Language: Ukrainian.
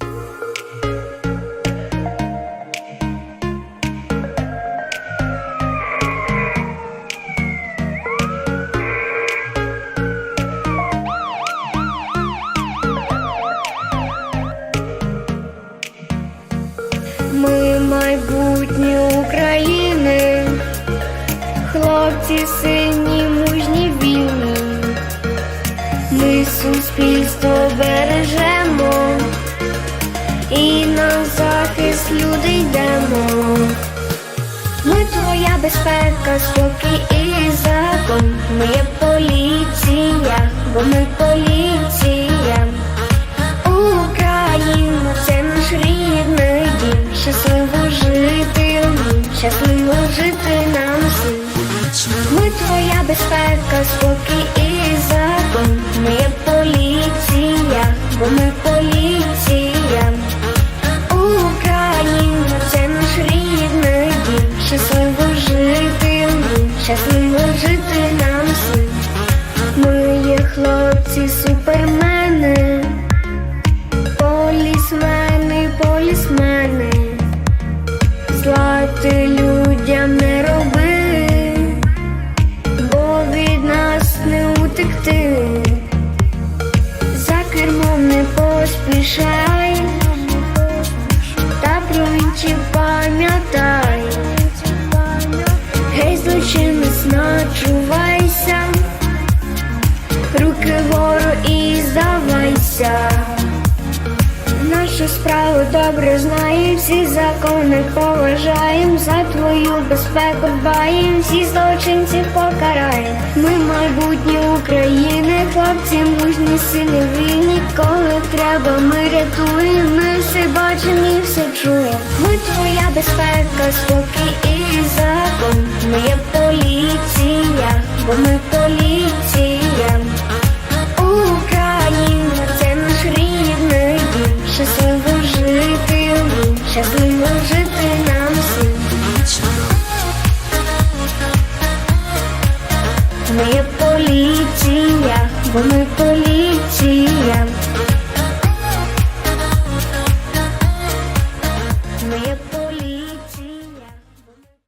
Ми майбутнє України, хлопці сині, мужні вільні. Ми суспільство бережемо і на захист люди йдемо. Ми твоя безпека, спокій і закон. Ми є поліція, бо ми поліція. Україна це наш рідний дім. Щасливо жити щасливо жити нам всім. Ми твоя безпека, спокій і закон. Ми є поліція, бо ми поліція. Жити нам всім. Ми є хлопці, супермени. Полісмени, полісмени, зла ти людям не роби, бо від нас не утекти, за кермом не поспішай, злочинець, начувайся, руки вгору і здавайся. Нашу справу добре знаєм, всі закони поважаєм, за твою безпеку дбаєм, всі злочинців покараєм. Ми майбутнє України, хлопці, мужні, сини вільні, коли треба, ми рятуємо, ми все бачимо і все чуємо. Ми твоя безпека, спокій і закон. Ми є бо ми поліція. Україна це рідний дім. Щасливо жити щасливо жити нам всім. Ми є поліція, бо ми поліція.